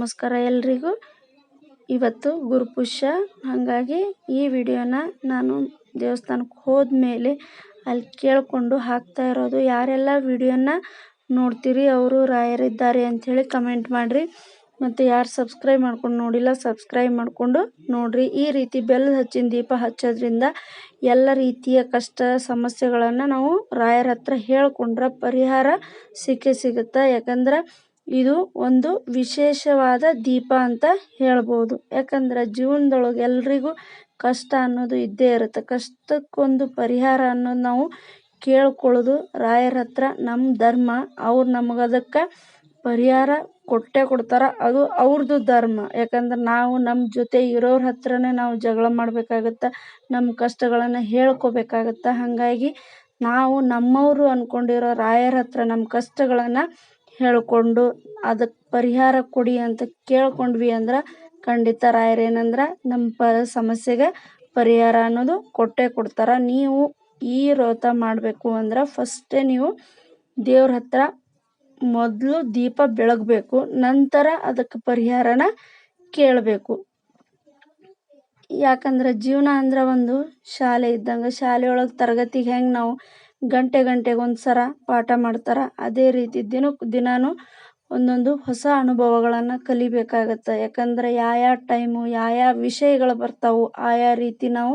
ನಮಸ್ಕಾರ ಎಲ್ರಿಗೂ. ಇವತ್ತು ಗುರುಪುಷ್ಯ ಹಾಗಾಗಿ ಈ ವಿಡಿಯೋನ ನಾನು ದೇವಸ್ಥಾನಕ್ಕೆ ಹೋದ್ಮೇಲೆ ಅಲ್ಲಿ ಕೇಳಿಕೊಂಡು ಹಾಕ್ತಾ ಇರೋದು. ಯಾರೆಲ್ಲ ವಿಡಿಯೋನ ನೋಡ್ತೀರಿ, ಅವರು ರಾಯರಿದ್ದಾರೆ ಅಂಥೇಳಿ ಕಮೆಂಟ್ ಮಾಡಿರಿ. ಮತ್ತು ಯಾರು ಸಬ್ಸ್ಕ್ರೈಬ್ ಮಾಡ್ಕೊಂಡು ನೋಡಿಲ್ಲ, ಸಬ್ಸ್ಕ್ರೈಬ್ ಮಾಡಿಕೊಂಡು ನೋಡಿರಿ. ಈ ರೀತಿ ಬೆಲ್ಲ ಹಚ್ಚಿನ ದೀಪ ಹಚ್ಚೋದ್ರಿಂದ ಎಲ್ಲ ರೀತಿಯ ಕಷ್ಟ ಸಮಸ್ಯೆಗಳನ್ನು ನಾವು ರಾಯರ ಹತ್ರ ಹೇಳ್ಕೊಂಡ್ರೆ ಪರಿಹಾರ ಸಿಕ್ಕೇ ಸಿಗುತ್ತೆ? ಯಾಕಂದ್ರೆ ಇದು ಒಂದು ವಿಶೇಷವಾದ ದೀಪ ಅಂತ ಹೇಳ್ಬೋದು. ಯಾಕಂದ್ರೆ ಜೀವನದೊಳಗೆ ಎಲ್ರಿಗೂ ಕಷ್ಟ ಅನ್ನೋದು ಇದ್ದೇ ಇರುತ್ತೆ. ಕಷ್ಟಕ್ಕೊಂದು ಪರಿಹಾರ ಅನ್ನೋದು ನಾವು ಕೇಳ್ಕೊಳ್ಳೋದು ರಾಯರ ಹತ್ರ. ನಮ್ಮ ಧರ್ಮ, ಅವ್ರು ನಮಗೆ ಅದಕ್ಕೆ ಪರಿಹಾರ ಕೊಟ್ಟೇ ಕೊಡ್ತಾರೆ. ಅದು ಅವ್ರದ್ದು ಧರ್ಮ. ಯಾಕಂದ್ರೆ ನಾವು ನಮ್ಮ ಜೊತೆ ಇರೋರ ಹತ್ರನೇ ನಾವು ಜಗಳ ಮಾಡಬೇಕಾಗತ್ತೆ ನಮ್ಮ ಕಷ್ಟಗಳನ್ನು ಹೇಳ್ಕೊಬೇಕಾಗತ್ತೆ. ಹಾಗಾಗಿ ನಾವು ನಮ್ಮವರು ಅಂದ್ಕೊಂಡಿರೋ ರಾಯರ ಹತ್ರ ನಮ್ಮ ಕಷ್ಟಗಳನ್ನು ಹೇಳ್ಕೊಂಡು ಅದಕ್ಕೆ ಪರಿಹಾರ ಕೊಡಿ ಅಂತ ಕೇಳ್ಕೊಂಡ್ವಿ ಅಂದ್ರೆ ಖಂಡಿತ ರಾಯರು ಏನಂದ್ರೆ ನಮ್ಮ ಪ ಸಮಸ್ಯೆಗೆ ಪರಿಹಾರ ಅನ್ನೋದು ಕೊಟ್ಟೇ ಕೊಡ್ತಾರೆ. ನೀವು ಈ ವ್ರತ ಮಾಡಬೇಕು ಅಂದ್ರೆ ಫಸ್ಟೇ ನೀವು ದೇವ್ರ ಹತ್ರ ಮೊದಲು ದೀಪ ಬೆಳಗಬೇಕು, ನಂತರ ಅದಕ್ಕೆ ಪರಿಹಾರನ ಕೇಳಬೇಕು. ಯಾಕಂದ್ರೆ ಜೀವನ ಅಂದ್ರೆ ಒಂದು ಶಾಲೆ ಇದ್ದಂಗೆ ಶಾಲೆಯೊಳಗೆ ತರಗತಿಗೆ ಹೆಂಗೆ ನಾವು ಗಂಟೆ ಗಂಟೆಗೆ ಒಂದು ಸಲ ಪಾಠ ಮಾಡ್ತಾರೆ. ಅದೇ ರೀತಿ ದಿನಕ್ಕೆ ದಿನಾನು ಒಂದೊಂದು ಹೊಸ ಅನುಭವಗಳನ್ನು ಕಲಿಬೇಕಾಗತ್ತೆ. ಯಾಕಂದ್ರೆ ಯಾವ ಟೈಮು ಯಾವ ವಿಷಯಗಳು ಬರ್ತಾವೆ ಆಯಾ ರೀತಿ ನಾವು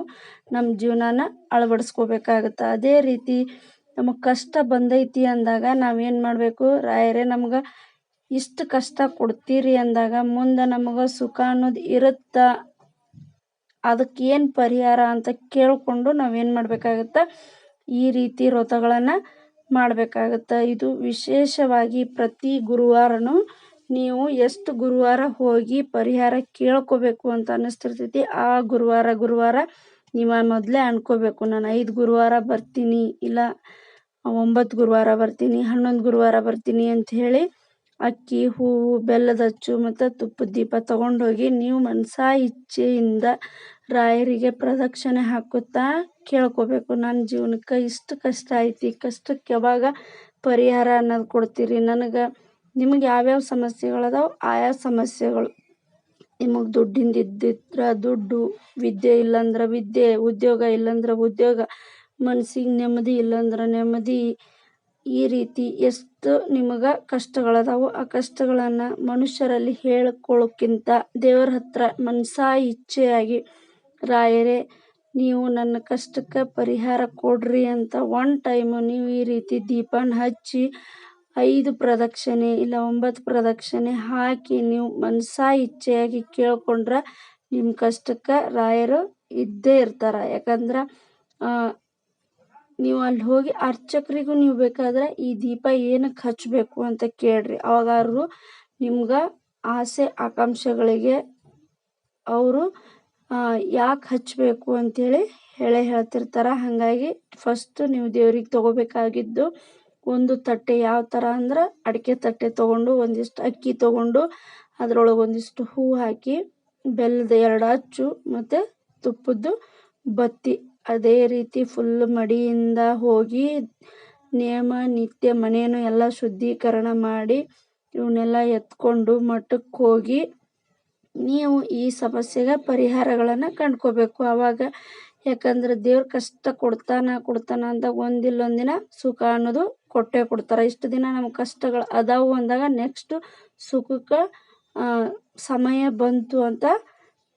ನಮ್ಮ ಜೀವನಾನ ಅಳವಡಿಸ್ಕೋಬೇಕಾಗತ್ತೆ. ಅದೇ ರೀತಿ ನಮಗೆ ಕಷ್ಟ ಬಂದೈತಿ ಅಂದಾಗ ನಾವೇನು ಮಾಡಬೇಕು? ರಾಯರೇ, ನಮ್ಗೆ ಇಷ್ಟು ಕಷ್ಟ ಕೊಡ್ತೀರಿ ಅಂದಾಗ ಮುಂದೆ ನಮಗೆ ಸುಖ ಅನ್ನೋದು ಇರುತ್ತಾ. ಅದಕ್ಕೆ ಏನು ಪರಿಹಾರ ಅಂತ ಕೇಳಿಕೊಂಡು ನಾವೇನು ಮಾಡಬೇಕಾಗತ್ತೆ? ಈ ರೀತಿ ವ್ರತಗಳನ್ನು ಮಾಡಬೇಕಾಗತ್ತೆ. ಇದು ವಿಶೇಷವಾಗಿ ಪ್ರತಿ ಗುರುವಾರನೂ ನೀವು ಎಷ್ಟು ಗುರುವಾರ ಹೋಗಿ ಪರಿಹಾರ ಕೇಳ್ಕೋಬೇಕು ಅಂತ ಅನ್ನಿಸ್ತಿರ್ತೈತಿ, ಆ ಗುರುವಾರ ಗುರುವಾರ ನೀವು ಮೊದಲೇ ಅನ್ಕೋಬೇಕು, ನಾನು ಐದು ಗುರುವಾರ ಬರ್ತೀನಿ, ಇಲ್ಲ ಒಂಬತ್ತು ಗುರುವಾರ ಬರ್ತೀನಿ, ಹನ್ನೊಂದು ಗುರುವಾರ ಬರ್ತೀನಿ ಅಂತ ಹೇಳಿ ಅಕ್ಕಿ, ಹೂವು, ಬೆಲ್ಲದ ಅಚ್ಚು ಮತ್ತು ತುಪ್ಪದ ದೀಪ ತಗೊಂಡೋಗಿ ನೀವು ಮನಸಾ ಇಚ್ಛೆಯಿಂದ ರಾಯರಿಗೆ ಪ್ರದಕ್ಷಿಣೆ ಹಾಕುತ್ತಾ ಕೇಳ್ಕೋಬೇಕು. ನನ್ನ ಜೀವನಕ್ಕೆ ಇಷ್ಟು ಕಷ್ಟ ಐತಿ. ಕಷ್ಟಕ್ಕೆ ಯಾವಾಗ ಪರಿಹಾರ ಅನ್ನೋದು ಕೊಡ್ತೀರಿ? ನನಗೆ ನಿಮಗೆ ಯಾವ್ಯಾವ ಸಮಸ್ಯೆಗಳದಾವೆ ಆಯಾ ಸಮಸ್ಯೆಗಳು. ನಿಮಗೆ ದುಡ್ಡಿಂದ ಇದ್ದಿದ್ರೆ ದುಡ್ಡು, ವಿದ್ಯೆ ಇಲ್ಲಂದ್ರೆ ವಿದ್ಯೆ, ಉದ್ಯೋಗ ಇಲ್ಲಂದ್ರೆ ಉದ್ಯೋಗ ಮನಸ್ಸಿಗೆ ನೆಮ್ಮದಿ ಇಲ್ಲಂದ್ರೆ ನೆಮ್ಮದಿ, ಈ ರೀತಿ ಎಷ್ಟು ನಿಮಗೆ ಕಷ್ಟಗಳದಾವು ಆ ಕಷ್ಟಗಳನ್ನು ಮನುಷ್ಯರಲ್ಲಿ ಹೇಳ್ಕೊಳ್ಳೋಕ್ಕಿಂತ ದೇವರ ಹತ್ರ ಮನಸಾ ಇಚ್ಛೆಯಾಗಿ ರಾಯರೇ ನೀವು ನನ್ನ ಕಷ್ಟಕ್ಕೆ ಪರಿಹಾರ ಕೊಡ್ರಿ ಅಂತ ಒನ್ ಟೈಮು ನೀವು ಈ ರೀತಿ ದೀಪನ ಹಚ್ಚಿ ಐದು ಪ್ರದಕ್ಷಿಣೆ ಇಲ್ಲ ಒಂಬತ್ತು ಪ್ರದಕ್ಷಿಣೆ ಹಾಕಿ ನೀವು ಮನಸಾ ಇಚ್ಛೆಯಾಗಿ ಕೇಳ್ಕೊಂಡ್ರೆ ನಿಮ್ಮ ಕಷ್ಟಕ್ಕೆ ರಾಯರು ಇದ್ದೇ ಇರ್ತಾರೆ. ಯಾಕಂದ್ರೆ ನೀವು ಅಲ್ಲಿ ಹೋಗಿ ಅರ್ಚಕರಿಗೂ ನೀವು ಬೇಕಾದ್ರೆ ಈ ದೀಪ ಏನಕ್ಕೆ ಹಚ್ಚಬೇಕು ಅಂತ ಕೇಳ್ರಿ. ಅವಾಗ ಅವರು ನಿಮ್ಗೆ ಆಸೆ, ಆಕಾಂಕ್ಷೆಗಳಿಗೆ ಅವರು ಯಾಕೆ ಹಚ್ಚಬೇಕು ಅಂಥೇಳಿ ಹೇಳೇ ಹೇಳ್ತಿರ್ತಾರೆ. ಹಾಗಾಗಿ ಫಸ್ಟ್ ನೀವು ದೇವ್ರಿಗೆ ತೊಗೋಬೇಕಾಗಿದ್ದು ಒಂದು ತಟ್ಟೆ ಯಾವ ಥರ ಅಂದ್ರೆ ಅಡಿಕೆ ತಟ್ಟೆ ತೊಗೊಂಡು ಒಂದಿಷ್ಟು ಅಕ್ಕಿ ತೊಗೊಂಡು ಅದರೊಳಗೆ ಒಂದಿಷ್ಟು ಹೂ ಹಾಕಿ ಬೆಲ್ಲದ ಎರಡು ಅಚ್ಚು ಮತ್ತು ತುಪ್ಪದ್ದು ಬತ್ತಿ. ಅದೇ ರೀತಿ ಫುಲ್ ಮಡಿಯಿಂದ ಹೋಗಿ ನಿಯಮ ನಿತ್ಯ, ಮನೆಯನ್ನು ಎಲ್ಲ ಶುದ್ಧೀಕರಣ ಮಾಡಿ ಇವನ್ನೆಲ್ಲ ಎತ್ಕೊಂಡು ಮಠಕ್ಕೆ ಹೋಗಿ ನೀವು ಈ ಸಮಸ್ಯೆಗೆ ಪರಿಹಾರಗಳನ್ನು ಕಂಡ್ಕೋಬೇಕು. ಆವಾಗ ಯಾಕಂದ್ರೆ ದೇವ್ರ ಕಷ್ಟ ಕೊಡ್ತಾನ ಕೊಡ್ತಾನ ಅಂತ ಒಂದಿಲ್ಲ ಒಂದಿನ ಸುಖ ಅನ್ನೋದು ಕೊಟ್ಟೆ ಕೊಡ್ತಾರೆ. ಇಷ್ಟು ದಿನ ನಮ್ಮ ಕಷ್ಟಗಳು ಅದಾವು ಅಂದಾಗ ನೆಕ್ಸ್ಟು ಸುಖಕ್ಕೆ ಸಮಯ ಬಂತು ಅಂತ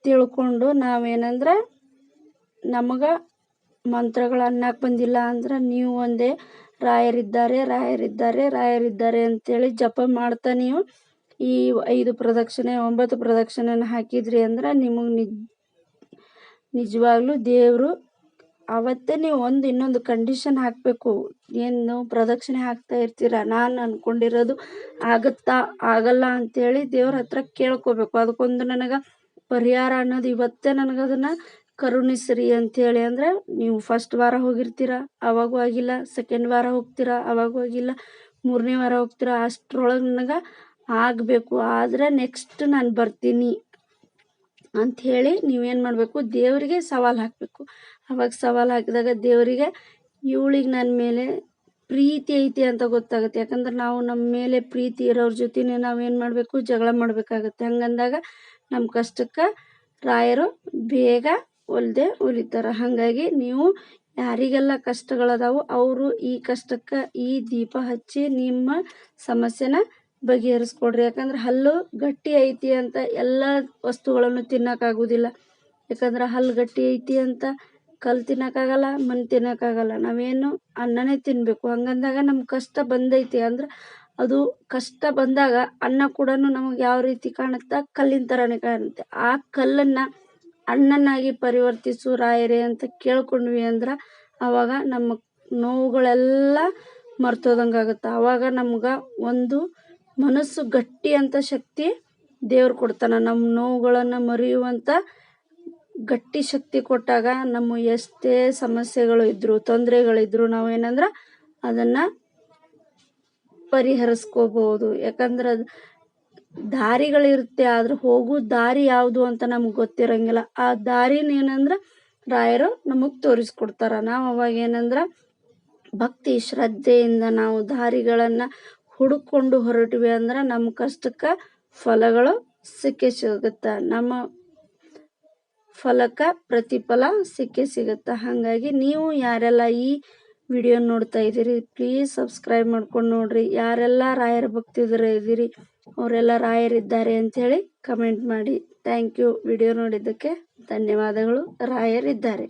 ತಿಳ್ಕೊಂಡು ನಾವೇನಂದ್ರೆ ನಮಗೆ ಮಂತ್ರಗಳು ಅನ್ನಕ್ಕೆ ಬಂದಿಲ್ಲ ಅಂದ್ರೆ ನೀವು ಒಂದೇ ರಾಯರಿದ್ದಾರೆ ರಾಯರಿದ್ದಾರೆ ರಾಯರಿದ್ದಾರೆ ಅಂತೇಳಿ ಜಪ ಮಾಡ್ತಾ ನೀವು ಈ ಐದು ಪ್ರದಕ್ಷಿಣೆ, ಒಂಬತ್ತು ಪ್ರದಕ್ಷಿಣೆನ ಹಾಕಿದ್ರಿ ಅಂದ್ರೆ ನಿಮಗೆ ನಿಜ, ನಿಜವಾಗ್ಲೂ ದೇವರು ಅವತ್ತೇ ನೀವು ಒಂದು ಇನ್ನೊಂದು ಕಂಡೀಷನ್ ಹಾಕಬೇಕು. ಏನು ಪ್ರದಕ್ಷಿಣೆ ಹಾಕ್ತಾ ಇರ್ತೀರ? ನಾನು ಅಂದ್ಕೊಂಡಿರೋದು ಆಗುತ್ತಾ, ಆಗಲ್ಲ ಅಂತೇಳಿ ದೇವ್ರ ಹತ್ರ ಕೇಳ್ಕೋಬೇಕು. ಅದಕ್ಕೊಂದು ನನಗೆ ಪರಿಹಾರ ಅನ್ನೋದು ಇವತ್ತೇ ನನಗೆ ಅದನ್ನು ಕರುಣಿಸ್ರಿ ಅಂತೇಳಿ ಅಂದ್ರೆ ನೀವು ಫಸ್ಟ್ ವಾರ ಹೋಗಿರ್ತೀರ, ಅವಾಗೂ ಆಗಿಲ್ಲ. ಸೆಕೆಂಡ್ ವಾರ ಹೋಗ್ತೀರಾ, ಅವಾಗೂ ಆಗಿಲ್ಲ. ಮೂರನೇ ವಾರ ಹೋಗ್ತೀರಾ. ಅಷ್ಟರೊಳಗೆ ನನಗೆ ಆಗಬೇಕು. ಆದರೆ ನೆಕ್ಸ್ಟ್ ನಾನು ಬರ್ತೀನಿ ಅಂಥೇಳಿ ನೀವೇನು ಮಾಡಬೇಕು? ದೇವರಿಗೆ ಸವಾಲು ಹಾಕಬೇಕು. ಅವಾಗ ಸವಾಲು ಹಾಕಿದಾಗ ದೇವರಿಗೆ ಇವಳಿಗೆ ನನ್ನ ಮೇಲೆ ಪ್ರೀತಿ ಐತಿ ಅಂತ ಗೊತ್ತಾಗುತ್ತೆ. ಯಾಕಂದ್ರೆ ನಾವು ನಮ್ಮ ಮೇಲೆ ಪ್ರೀತಿ ಇರೋರ ಜೊತೆನೇ ನಾವೇನು ಮಾಡಬೇಕು? ಜಗಳ ಮಾಡಬೇಕಾಗತ್ತೆ. ಹಂಗಂದಾಗ ನಮ್ಮ ಕಷ್ಟಕ್ಕೆ ರಾಯರು ಬೇಗ ಒಲ್ದೆ ಒಲಿತಾರೆ ಹಾಗಾಗಿ ನೀವು ಯಾರಿಗೆಲ್ಲ ಕಷ್ಟಗಳದಾವು ಅವರು ಈ ಕಷ್ಟಕ್ಕೆ ಈ ದೀಪ ಹಚ್ಚಿ ನಿಮ್ಮ ಸಮಸ್ಯೆನ ಬಗೆಹರಿಸ್ಕೊಡ್ರಿ. ಯಾಕಂದ್ರೆ ಹಲ್ಲು ಗಟ್ಟಿ ಐತಿ ಅಂತ ಎಲ್ಲ ವಸ್ತುಗಳನ್ನು ತಿನ್ನೋಕ್ಕಾಗೋದಿಲ್ಲ. ಯಾಕಂದ್ರೆ ಹಲ್ಲು ಗಟ್ಟಿ ಐತಿ ಅಂತ ಕಲ್ಲು ತಿನ್ನೋಕ್ಕಾಗಲ್ಲ, ಮಣ್ಣು ತಿನ್ನೋಕ್ಕಾಗಲ್ಲ. ನಾವೇನು ಅನ್ನನೇ ತಿನ್ನಬೇಕು ಹಂಗಂದಾಗ ನಮ್ಗೆ ಕಷ್ಟ ಬಂದೈತಿ ಅಂದ್ರೆ ಅದು ಕಷ್ಟ ಬಂದಾಗ ಅನ್ನ ಕೂಡ ನಮಗೆ ಯಾವ ರೀತಿ ಕಾಣುತ್ತೆ ಕಲ್ಲಿನ ಥರನೇ ಕಾಣುತ್ತೆ. ಆ ಕಲ್ಲನ್ನು ಅಣ್ಣನಾಗಿ ಪರಿವರ್ತಿಸು ರಾಯರೇ ಅಂತ ಕೇಳ್ಕೊಂಡ್ವಿ ಅಂದ್ರೆ ಆವಾಗ ನಮ್ಮ ನೋವುಗಳೆಲ್ಲ ಮರ್ತೋದಂಗೆ ಆಗುತ್ತೆ ಆವಾಗ ನಮ್ಗೆ ಒಂದು ಮನಸ್ಸು ಗಟ್ಟಿ ಅಂತ ಶಕ್ತಿ ದೇವ್ರು ಕೊಡ್ತಾನೆ. ನಮ್ಮ ನೋವುಗಳನ್ನು ಮರೆಯುವಂಥ ಗಟ್ಟಿ ಶಕ್ತಿ ಕೊಟ್ಟಾಗ ನಮ್ಮ ಎಷ್ಟೇ ಸಮಸ್ಯೆಗಳು ಇದ್ದರೂ ತೊಂದರೆಗಳಿದ್ರು ನಾವೇನಂದ್ರೆ ಅದನ್ನು ಪರಿಹರಿಸ್ಕೋಬಹುದು. ಯಾಕಂದ್ರೆ ದಾರಿಗಳಿರುತ್ತೆ, ಆದ್ರೆ ಹೋಗೋ ದಾರಿ ಯಾವುದು ಅಂತ ನಮ್ಗೆ ಗೊತ್ತಿರಂಗಿಲ್ಲ. ಆ ದಾರಿನ ಏನಂದ್ರೆ ರಾಯರು ನಮಗೆ ತೋರಿಸ್ಕೊಡ್ತಾರ. ನಾವು ಅವಾಗ ಏನಂದ್ರೆ ಭಕ್ತಿ, ಶ್ರದ್ಧೆಯಿಂದ ನಾವು ದಾರಿಗಳನ್ನು ಹುಡುಕೊಂಡು ಹೊರಟ್ವಿ ಅಂದ್ರೆ ನಮ್ಮ ಕಷ್ಟಕ್ಕೆ ಫಲಗಳು ಸಿಕ್ಕೇ ಸಿಗುತ್ತೆ. ನಮ್ಮ ಫಲಕ್ಕೆ ಪ್ರತಿಫಲ ಸಿಕ್ಕೇ ಸಿಗುತ್ತೆ. ಹಾಗಾಗಿ ನೀವು ಯಾರೆಲ್ಲ ಈ ವಿಡಿಯೋ ನೋಡ್ತಾ ಇದ್ದೀರಿ ಪ್ಲೀಸ್ ಸಬ್ಸ್ಕ್ರೈಬ್ ಮಾಡ್ಕೊಂಡು ನೋಡ್ರಿ. ಯಾರೆಲ್ಲ ರಾಯರ ಭಕ್ತಿದ್ರೆ ಇದ್ದೀರಿ, ಅವರೆಲ್ಲ ರಾಯರಿದ್ದಾರೆ ಅಂಥೇಳಿ ಕಮೆಂಟ್ ಮಾಡಿ. ಥ್ಯಾಂಕ್ ಯು ವಿಡಿಯೋ ನೋಡಿದ್ದಕ್ಕೆ ಧನ್ಯವಾದಗಳು. ರಾಯರಿದ್ದಾರೆ.